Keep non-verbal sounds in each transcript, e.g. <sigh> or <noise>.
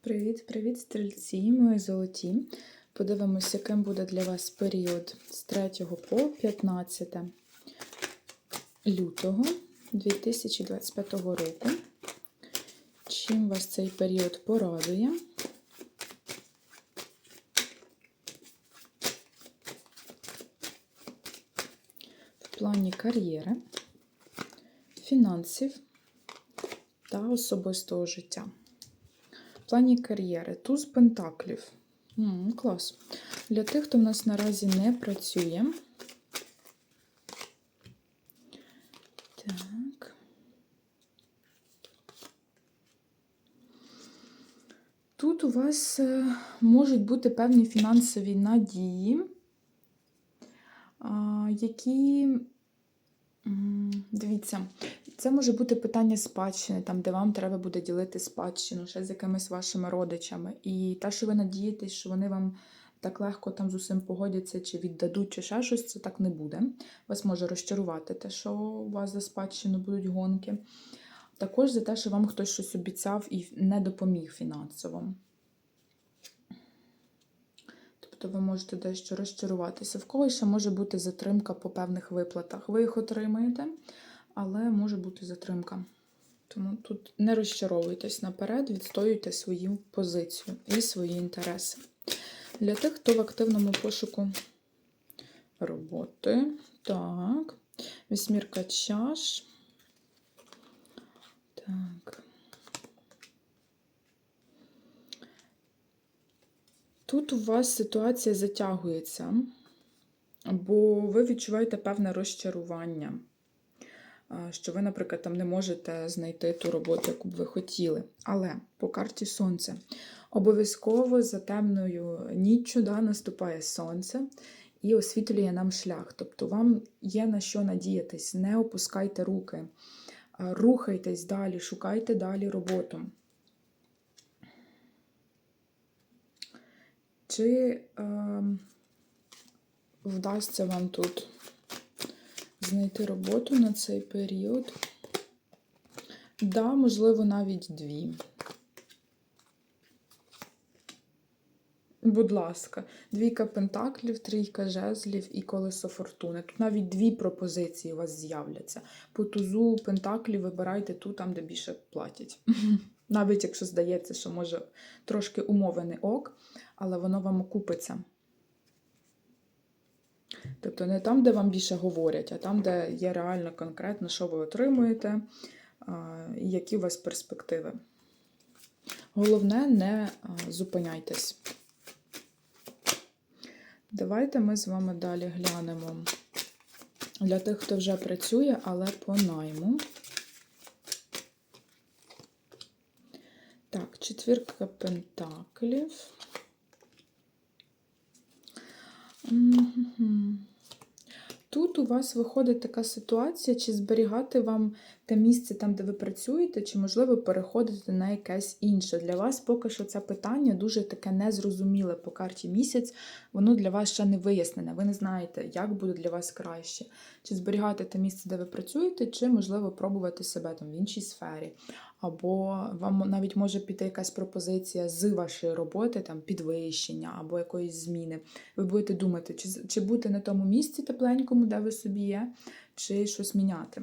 Привіт-привіт, стрільці, мої золоті. Подивимось, яким буде для вас період з 3 по 15 лютого 2025 року. Чим вас цей період порадує? В плані кар'єри, фінансів та особистого життя. Плані кар'єри туз пентаклів. М, клас. Для тих, хто в нас наразі не працює. Так. Тут у вас е, можуть бути певні фінансові надії, які, м, дивіться, це може бути питання спадщини, там, де вам треба буде ділити спадщину ще з якимись вашими родичами. І те, що ви надієтесь, що вони вам так легко там з усім погодяться, чи віддадуть, чи ще щось, це так не буде. Вас може розчарувати те, що у вас за спадщину будуть гонки. Також за те, що вам хтось щось обіцяв і не допоміг фінансово. Тобто ви можете дещо розчаруватися. В когось ще може бути затримка по певних виплатах. Ви їх отримаєте, але може бути затримка. Тому тут не розчаровуйтесь наперед, відстоюйте свою позицію і свої інтереси. Для тих, хто в активному пошуку роботи. Так, вісьмірка чаш. Так. Тут у вас ситуація затягується, бо ви відчуваєте певне розчарування, що ви, наприклад, там не можете знайти ту роботу, яку б ви хотіли. Але по карті Сонце обов'язково за темною ніччю да, наступає сонце і освітлює нам шлях. Тобто вам є на що надіятись, не опускайте руки, рухайтесь далі, шукайте далі роботу. Чи е, вдасться вам тут знайти роботу на цей період? Да, можливо, навіть дві. Будь ласка, двійка пентаклів, трійка жезлів і колесо фортуни. Тут навіть дві пропозиції у вас з'являться. По тузу пентаклів вибирайте ту, там, де більше платять. Навіть якщо здається, що може трошки умовений ок, але воно вам окупиться. Тобто не там, де вам більше говорять, а там, де є реально конкретно, що ви отримуєте, і які у вас перспективи. Головне, не зупиняйтесь. Давайте ми з вами далі глянемо для тих, хто вже працює, але по найму. Так, четвірка пентаклів. Тут у вас виходить така ситуація, чи зберігати вам те місце там, де ви працюєте, чи, можливо, переходити на якесь інше. Для вас поки що це питання дуже таке незрозуміле по карті місяць, воно для вас ще не вияснене. Ви не знаєте, як буде для вас краще. Чи зберігати те місце, де ви працюєте, чи, можливо, пробувати себе там в іншій сфері. Або вам навіть може піти якась пропозиція з вашої роботи, там підвищення або якоїсь зміни. Ви будете думати, чи, чи бути на тому місці тепленькому, де ви собі є, чи щось міняти.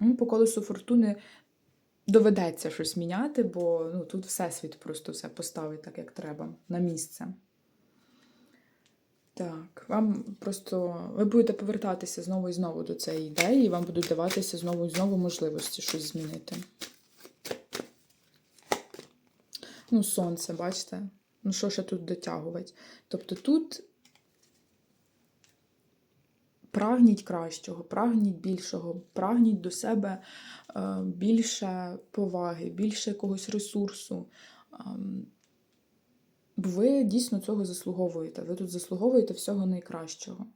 Ну, По колесу фортуни доведеться щось міняти, бо ну, тут всесвіт просто все поставить так, як треба, на місце. Так, вам просто ви будете повертатися знову і знову до цієї ідеї, і вам будуть даватися знову і знову можливості щось змінити. Ну, сонце, бачите? Ну, що ще тут дотягувати? Тобто тут прагніть кращого, прагніть більшого, прагніть до себе е, більше поваги, більше якогось ресурсу. Ем, Бо ви дійсно цього заслуговуєте. Ви тут заслуговуєте всього найкращого.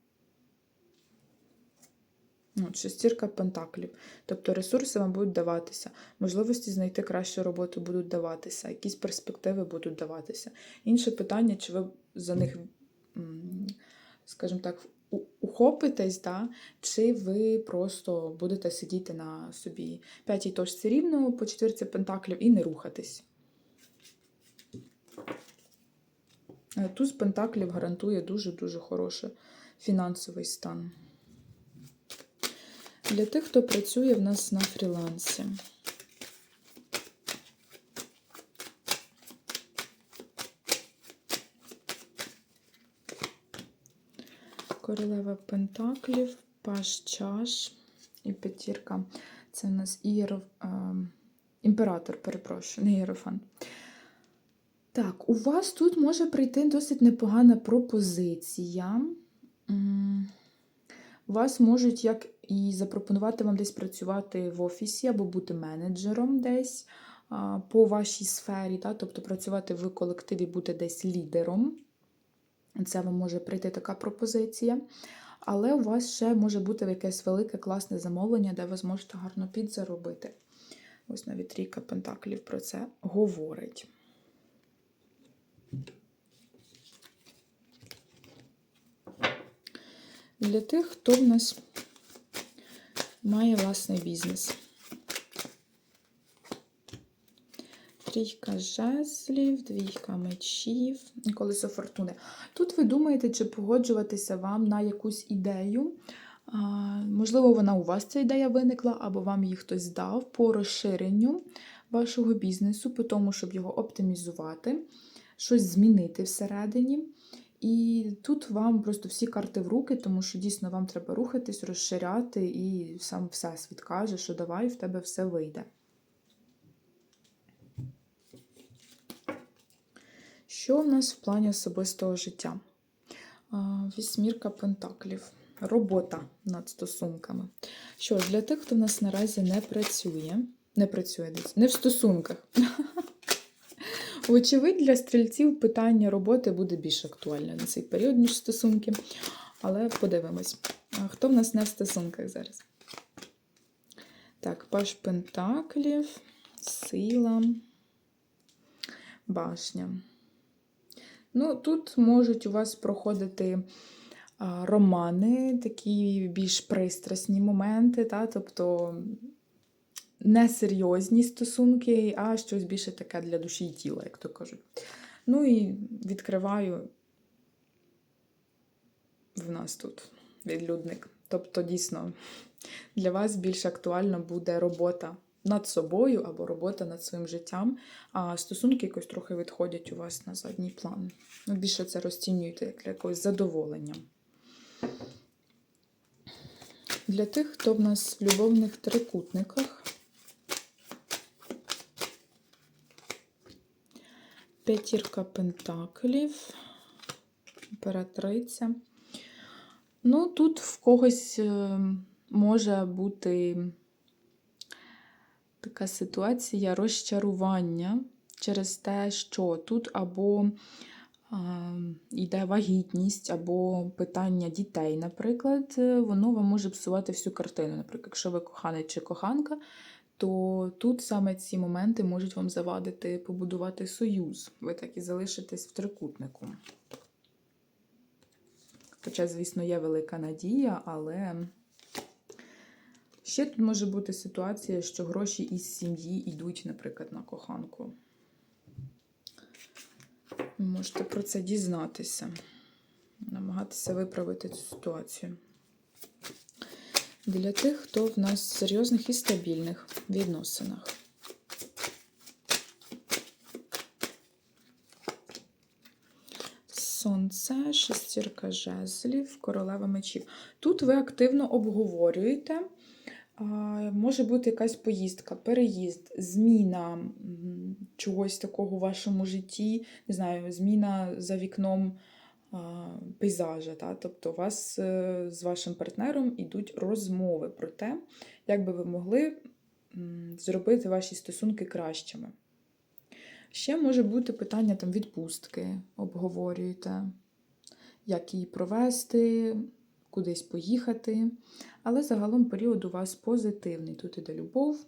Ну, шестірка пентаклів. Тобто ресурси вам будуть даватися, можливості знайти кращу роботу будуть даватися, якісь перспективи будуть даватися. Інше питання, чи ви за них, скажімо так, ухопитесь, да? чи ви просто будете сидіти на собі п'ятій точці рівно по четвірці пентаклів і не рухатись. Е, Туз Пентаклів гарантує дуже-дуже хороший фінансовий стан. Для тих, хто працює в нас на фрілансі. Королева Пентаклів, Паш чаш і п'ятірка. Це у нас ієро... е, імператор, перепрошую, не ієрофан. Так, у вас тут може прийти досить непогана пропозиція. Вас можуть як і запропонувати вам десь працювати в офісі або бути менеджером десь по вашій сфері, та? тобто працювати в колективі, бути десь лідером. Це вам може прийти така пропозиція. Але у вас ще може бути якесь велике класне замовлення, де ви зможете гарно підзаробити. Ось навіть трійка Пентаклів про це говорить. Для тих, хто в нас має власний бізнес. Трійка жезлів, двійка мечів колесо фортуни. Тут ви думаєте, чи погоджуватися вам на якусь ідею. Можливо, вона у вас ця ідея виникла, або вам її хтось дав по розширенню вашого бізнесу, по тому, щоб його оптимізувати, щось змінити всередині. І тут вам просто всі карти в руки, тому що дійсно вам треба рухатись, розширяти, і сам Всесвіт каже, що давай в тебе все вийде. Що в нас в плані особистого життя? Вісьмірка Пентаклів. Робота над стосунками. Що ж, для тих, хто в нас наразі не працює, не працює десь, не в стосунках. <laughs> Вочевидь, для стрільців питання роботи буде більш актуальне на цей період, ніж стосунки. Але подивимось. Хто в нас не в стосунках зараз? Так, Паш Пентаклів, сила, башня. Ну, тут можуть у вас проходити романи, такі більш пристрасні моменти, та? тобто не серйозні стосунки, а щось більше таке для душі і тіла, як то кажуть. Ну і відкриваю в нас тут відлюдник. Тобто, дійсно, для вас більш актуальна буде робота над собою або робота над своїм життям, а стосунки якось трохи відходять у вас на задній план. Ну, більше це розцінюєте як для якогось задоволення. Для тих, хто в нас в любовних трикутниках. П'ятірка пентаклів, імператриця. Ну, тут в когось е, може бути така ситуація розчарування через те, що тут або йде вагітність, або питання дітей, наприклад, е, воно вам може псувати всю картину. Наприклад, якщо ви коханий чи коханка, то тут саме ці моменти можуть вам завадити побудувати союз. Ви так і залишитесь в трикутнику. Хоча, звісно, є велика надія, але ще тут може бути ситуація, що гроші із сім'ї йдуть, наприклад, на коханку. Можете про це дізнатися, намагатися виправити цю ситуацію. Для тих, хто в нас в серйозних і стабільних відносинах. Сонце, шестірка жезлів, королева мечів. Тут ви активно обговорюєте. Може бути якась поїздка, переїзд, зміна чогось такого в вашому житті, не знаю, зміна за вікном пейзажа. Та? Тобто у вас е, з вашим партнером йдуть розмови про те, як би ви могли зробити ваші стосунки кращими. Ще може бути питання там відпустки, обговорюєте, як її провести, кудись поїхати. Але загалом період у вас позитивний. Тут іде любов,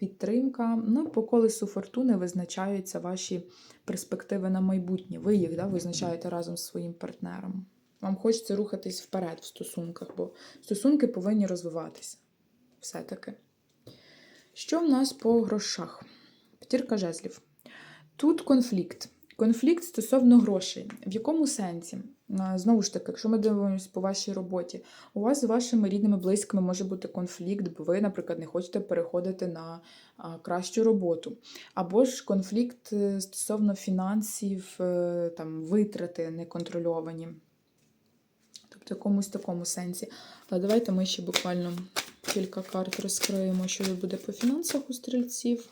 підтримка. Ну, по колесу фортуни визначаються ваші перспективи на майбутнє. Ви їх да, визначаєте разом з своїм партнером. Вам хочеться рухатись вперед в стосунках, бо стосунки повинні розвиватися. Все-таки. Що в нас по грошах? П'ятірка жезлів. Тут конфлікт. Конфлікт стосовно грошей. В якому сенсі? Знову ж таки, якщо ми дивимося по вашій роботі, у вас з вашими рідними близькими може бути конфлікт, бо ви, наприклад, не хочете переходити на кращу роботу. Або ж конфлікт е, стосовно фінансів, е, там, витрати неконтрольовані. Тобто в якомусь такому сенсі. Але давайте ми ще буквально кілька карт розкриємо, що буде по фінансах у стрільців.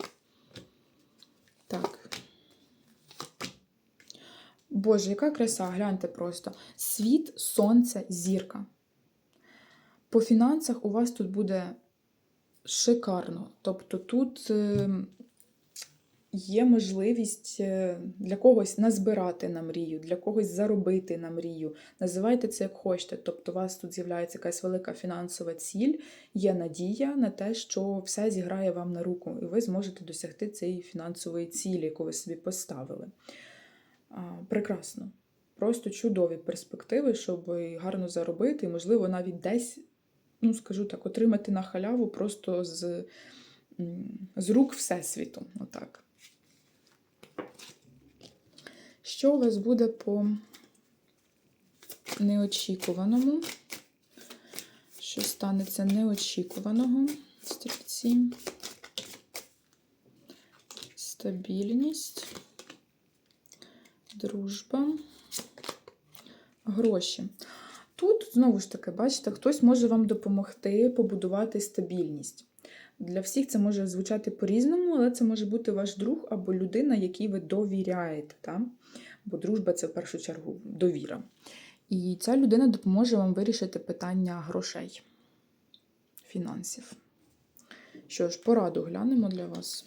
Так. Боже, яка краса, гляньте просто. Світ, сонце, зірка. По фінансах у вас тут буде шикарно. Тобто тут е, є можливість е, для когось назбирати на мрію, для когось заробити на мрію. Називайте це як хочете. Тобто, у вас тут з'являється якась велика фінансова ціль, є надія на те, що все зіграє вам на руку, і ви зможете досягти цієї фінансової цілі, яку ви собі поставили. Прекрасно. Просто чудові перспективи, щоб гарно заробити, і, можливо, навіть десь, ну скажу так, отримати на халяву просто з, з рук Всесвіту. Отак. Що у вас буде по неочікуваному? Що станеться неочікуваного стрільці? Стабільність дружба, гроші. Тут, знову ж таки, бачите, хтось може вам допомогти побудувати стабільність. Для всіх це може звучати по-різному, але це може бути ваш друг або людина, якій ви довіряєте. Та? Бо дружба це в першу чергу довіра. І ця людина допоможе вам вирішити питання грошей, фінансів. Що ж, пораду глянемо для вас.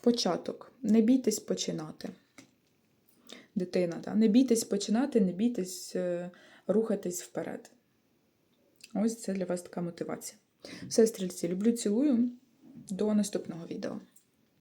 Початок. Не бійтесь починати. Дитина, та? не бійтесь починати, не бійтесь е, рухатись вперед. Ось це для вас така мотивація. Все, стрільці, люблю, цілую. До наступного відео.